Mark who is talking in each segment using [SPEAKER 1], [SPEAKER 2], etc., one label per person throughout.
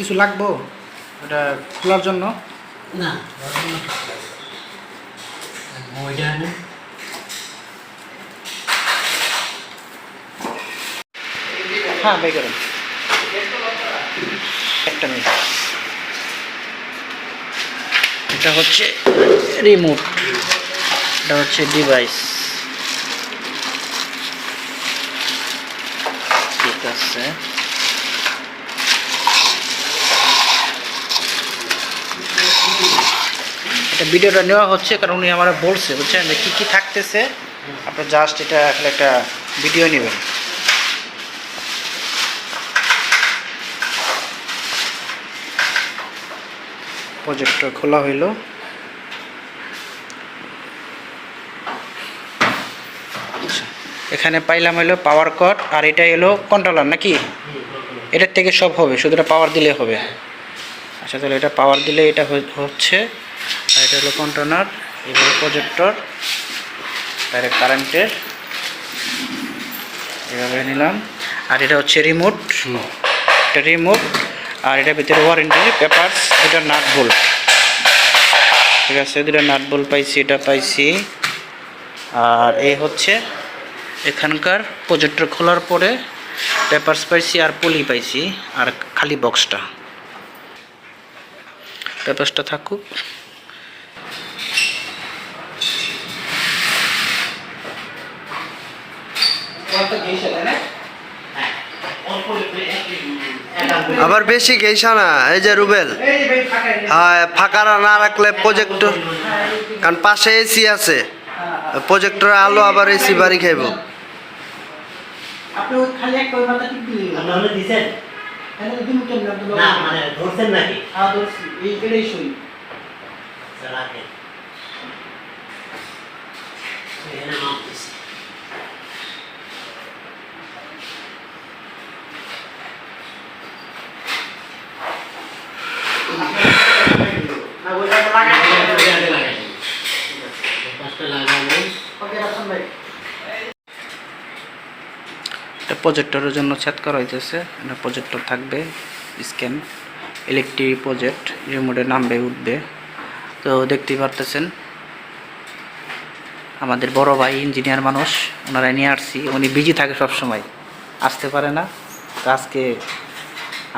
[SPEAKER 1] কিছু লাগবো? ওটা খোলার জন্য?
[SPEAKER 2] না।
[SPEAKER 1] হ্যাঁ বাই করেন। একটা মিনিট। এটা হচ্ছে রিমোট এটা হচ্ছে ডিভাইস ঠিক আছে। ভিডিওটা নেওয়া হচ্ছে কারণ উনি আমার বলছে বুঝছেন? যে কী কী থাকতেছে? আপনি জাস্ট এটা আসলে একটা ভিডিও নেবেন। প্রজেক্টর খোলা হইল। আচ্ছা, এখানে পাইলাম হলো পাওয়ার কট আর এটা এলো কন্ট্রোলার নাকি? এটার থেকে সব হবে শুধু পাওয়ার দিলে হবে। আচ্ছা তাহলে এটা পাওয়ার দিলে এটা হচ্ছে। এটা হলো কন্ট্রোলার এগুলো প্রজেক্টর ডাইরেক্ট কারেন্টের এভাবে নিলাম। আর এটা হচ্ছে রিমোট এটা রিমোট আর এটা ভিতরে ওয়ারেন্টি পেপারস দুটা নাট বোল্ট ঠিক আছে দুটা নাট বোল্ট পাইছি এটা পাইছি। আর এই হচ্ছে এখানকার প্রজেক্টর খোলার পরে পেপারস পাইছি আর পলি পাইছি আর খালি বক্সটা পেপারসটা থাকুক।
[SPEAKER 3] আবার বেশি গেইসা না এই যে রুবেল। হ্যাঁ ফাঁকা না রাখলে প্রজেক্টর কারণ পাশে এসি আছে। প্রজেক্টর আলো আবার এসি বাড়ি খাইব।
[SPEAKER 1] আপনি ওই খালি একটা ওই মাথা টিপ দিলেই হলো।
[SPEAKER 2] আপনারা দিছেন
[SPEAKER 1] তাহলে দিন কেমন আপনি
[SPEAKER 2] না মানে ধরছেন নাকি
[SPEAKER 1] হ্যাঁ ধরছি এই এটাই সই
[SPEAKER 2] আচ্ছা, রাখেন এখানে মাপ দিছি
[SPEAKER 1] না ওইটা তো লাগাই
[SPEAKER 2] পাঁচটা লাগাবো
[SPEAKER 1] ওকে রাখুন ভাই এটা প্রজেক্টরের জন্য সেট করা হইতেছে। এটা প্রজেক্টর থাকবে স্ক্যান ইলেকট্রিক প্রজেক্ট রিমোটে নামবে উঠবে। তো দেখতেই পারতেছেন, আমাদের বড় ভাই ইঞ্জিনিয়ার মানুষ, ওনারা নিয়ে আসছি। উনি বিজি থাকে সব সময় আসতে পারে না। তো আজকে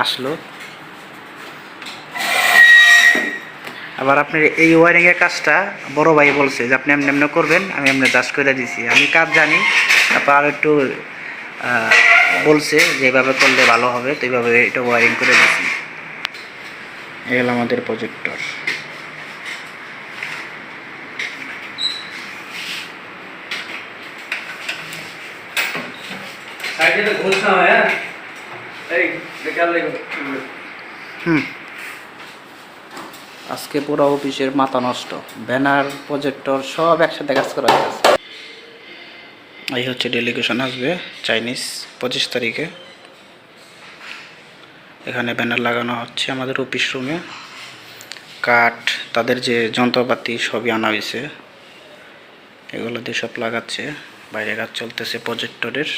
[SPEAKER 1] আসলো। আবার আপনার এই ওয়ারিংয়ের কাজটা বড় ভাই বলছে যে, আপনি এমনি এমনি করবেন, আমি এমনি চাষ করে দিছি। আমি কাজ জানি, তারপর আর একটু বলছে যেভাবে করলে ভালো হবে তো এইভাবে এটা ওয়ারিং করে দিছি এই হলো আমাদের প্রজেক্টর
[SPEAKER 4] হয়?
[SPEAKER 1] আজকে পুরো অফিসের মাথা নষ্ট। ব্যানার প্রজেক্টর সব একসাথে কাজ করা হয়েছে এই হচ্ছে ডেলিগেশন আসবে চাইনিজ পঁচিশ তারিখে। এখানে ব্যানার লাগানো হচ্ছে আমাদের অফিস রুমে কাঠ, তাদের যে যন্ত্রপাতি সবই আনা হয়েছে। এগুলো দিয়ে সব লাগাচ্ছে। বাইরে কাজ চলতেছে প্রজেক্টরের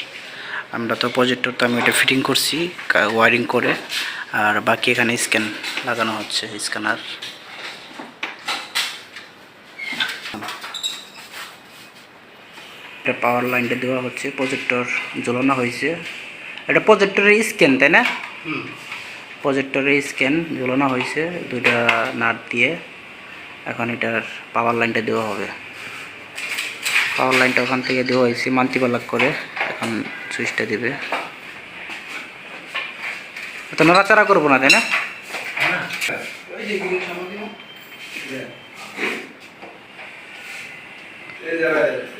[SPEAKER 1] আমরা তো প্রজেক্টর তো আমি এটা ফিটিং করছি ওয়ারিং করে। আর বাকি এখানে স্ক্যান লাগানো হচ্ছে স্ক্যানার এটা পাওয়ার লাইনটা দেওয়া হচ্ছে প্রজেক্টর ঝোলানো হয়েছে। এটা প্রজেক্টরের স্ক্যান তাই না? প্রজেক্টরের স্ক্যান ঝোলানো হয়েছে দুইটা নাট দিয়ে। এখন এটার পাওয়ার লাইনটা দেওয়া হবে। পাওয়ার লাইনটা ওখান থেকে দেওয়া হয়েছে মাল্টিপালাক করে। এখন সুইচটা দিবে। তো নড়াচড়া করব না তাই না?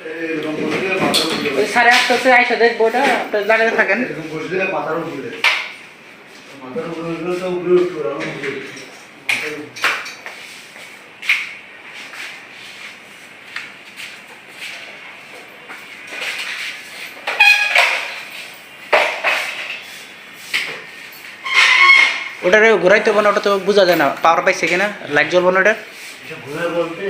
[SPEAKER 4] এই
[SPEAKER 1] সাড়ে আটটাতে আইসা দেখব ওটা লাগাতে থাকেন। ওটারে ঘুরাইতে হবে না, ওটা তো বোঝা যায় না। পাওয়ার পাইছে কিনা? লাইট জ্বলবো না ওটা?
[SPEAKER 2] ঘুরে বলতে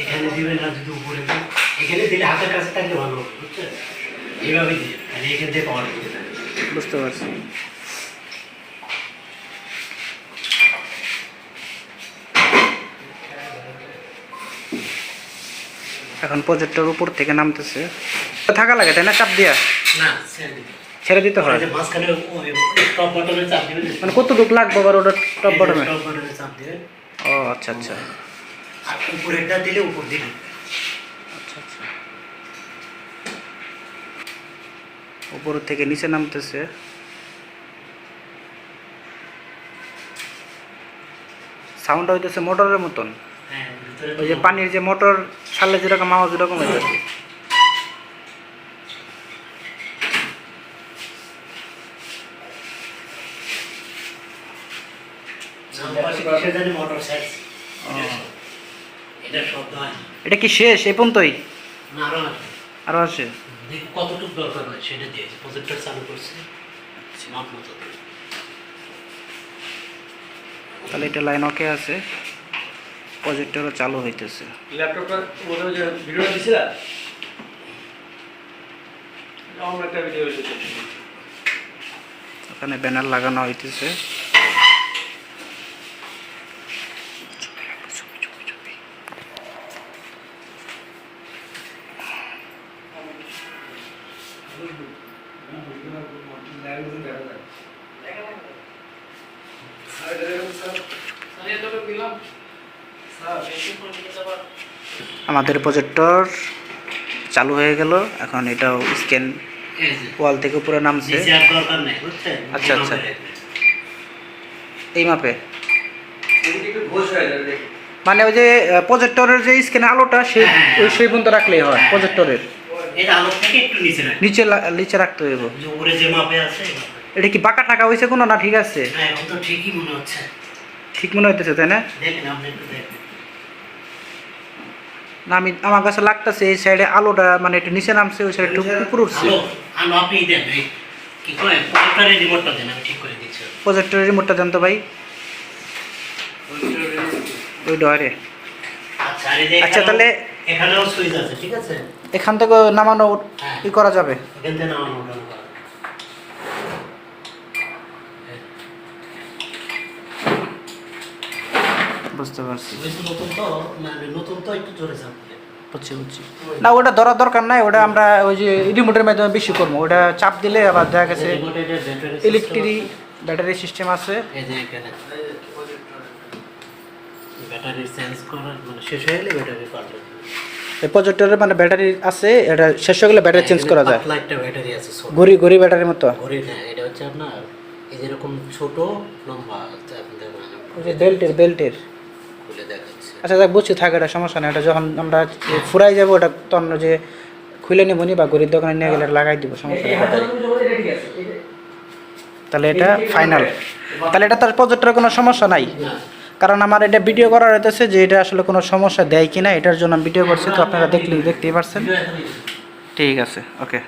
[SPEAKER 2] এখানে দিবেন না যদি উপরে দিন এখানে দিলে হাতের কাছে থাকলে ভালো হবে বুঝছেন এইভাবে দিয়ে আর এখান থেকে পাওয়া যাবে
[SPEAKER 1] বুঝতে পারছি। এখন প্রজেক্টর উপর থেকে নামতেছে। থাকা লাগে তাই না? চাপ দিয়া।
[SPEAKER 2] না ছেড়ে দিতে
[SPEAKER 1] হয়। মানে কত দুঃখ লাগবে আবার ওটা টপ বটমে ও আচ্ছা আচ্ছা।
[SPEAKER 2] আর উপরেরটা দিলে উপর দিবেন
[SPEAKER 1] আচ্ছা আচ্ছা। উপর থেকে নিচে নামতেছে। সাউন্ড হইতেছে মোটরের মতন।
[SPEAKER 2] হ্যাঁ
[SPEAKER 1] ওই যে পানির যে মোটর ছাড়লে যেরকম আওয়াজ যেরকম হইতেছে
[SPEAKER 2] মোটর সেট এটা শব্দ
[SPEAKER 1] এটা কি শেষ? এই পর্যন্তই?
[SPEAKER 2] না আরও আছে।
[SPEAKER 1] আরও আছে?
[SPEAKER 2] কতটুকু দরকার হয় সেটা দিয়েছে। প্রজেক্টর চালু করছে। মাপ মতো
[SPEAKER 1] তাহলে এটা লাইন ওকে আছে। প্রজেক্টরও চালু হইতেছে।
[SPEAKER 4] ল্যাপটপটা মনে হয় যে ভিডিওটা দিছিলা? আমার একটা ভিডিও এসেছে।
[SPEAKER 1] ওখানে ব্যানার লাগানো হইতেছে। আমাদের প্রজেক্টর চালু হয়ে গেল। এখন এটাও স্ক্যান ওয়াল থেকে উপরে নামছে। আচ্ছা, আচ্ছা। এই মাপে।
[SPEAKER 4] হয়ে
[SPEAKER 1] মানে ওই যে প্রজেক্টরের যে স্ক্যানের আলোটা সেই
[SPEAKER 2] হ্যাঁ,
[SPEAKER 1] ওই সেই পর্যন্ত রাখলেই হয় প্রজেক্টরের
[SPEAKER 2] একটু নিচে
[SPEAKER 1] নিচে রাখতে হইব।
[SPEAKER 2] উপরে যে মাপে আছে।
[SPEAKER 1] এটা কি বাঁকা টাকা হয়েছে কোনো না ঠিক আছে?
[SPEAKER 2] এখন তো ঠিকই মনে হচ্ছে।
[SPEAKER 1] ঠিক মনে হইতেছে তাই না?
[SPEAKER 2] দেখেন আপনি একটু দেখেন।
[SPEAKER 1] না আমি আমার কাছে লাগতেছে এই সাইডে আলোটা মানে একটু নিচে নামছে ওই সাইডে একটু উপরে উঠছে।
[SPEAKER 2] আলো আলো আপনি দেন কি কয় প্রজেক্টরের রিমোটটা দেন আমি ঠিক করে দিচ্ছি।
[SPEAKER 1] প্রজেক্টরের রিমোটটা দেন তো ভাই। ওই ডয়ারে
[SPEAKER 2] আচ্ছা
[SPEAKER 1] আচ্ছা, তাহলে-
[SPEAKER 2] এখানেও সুইচ আছে ঠিক আছে?
[SPEAKER 1] এখান থেকে নামানো
[SPEAKER 2] হ্যাঁ।
[SPEAKER 1] ই করা যাবে।
[SPEAKER 2] এখান থেকে নামানো ওঠানো করা।
[SPEAKER 1] বুঝতে পারছি।
[SPEAKER 2] নতুন তো মানে নতুন তো একটু জোরে
[SPEAKER 1] বুঝছি বুঝছি। না ওটা ধরার দরকার নাই ওটা আমরা ওই যে রিমোটের মাধ্যমে বেশি করব। ওটা চাপ দিলে আবার দেখা গেছে ইলেকট্রিক ব্যাটারি সিস্টেম আছে।
[SPEAKER 2] এই যে এখানে। ব্যাটারি চেঞ্জ করার মানে শেষ হয়ে গেলে ব্যাটারি পাল্টে
[SPEAKER 1] এই প্রজেক্টরের মানে ব্যাটারি আছে এটা শেষ হয়ে গেলে ব্যাটারি চেঞ্জ করা যায়।
[SPEAKER 2] ব্যাটারি আছে ছোট
[SPEAKER 1] ঘড়ি ঘড়ি ব্যাটারির মতো।
[SPEAKER 2] ঘড়ি না এটা হচ্ছে আপনার এই যেরকম ছোট লম্বা আছে আপনাদের
[SPEAKER 1] ওই যে বেল্টের বেল্টের আচ্ছা দেখ বুঝছি থাকে এটা সমস্যা নেই এটা যখন আমরা ফুরাই যাব ওটা তন্ন যে খুলে নেব নি বা ঘড়ির দোকানে নিয়ে গেলে লাগাই দিব সমস্যা তাহলে এটা ফাইনাল তাহলে এটা তার প্রজেক্টের কোনো সমস্যা নাই? কারণ আমার এটা ভিডিও করা হইতেছে যে এটা আসলে কোনো সমস্যা দেয় কিনা এটার জন্য ভিডিও করছি তো আপনারা দেখলেই দেখতেই পারছেন। ঠিক আছে ওকে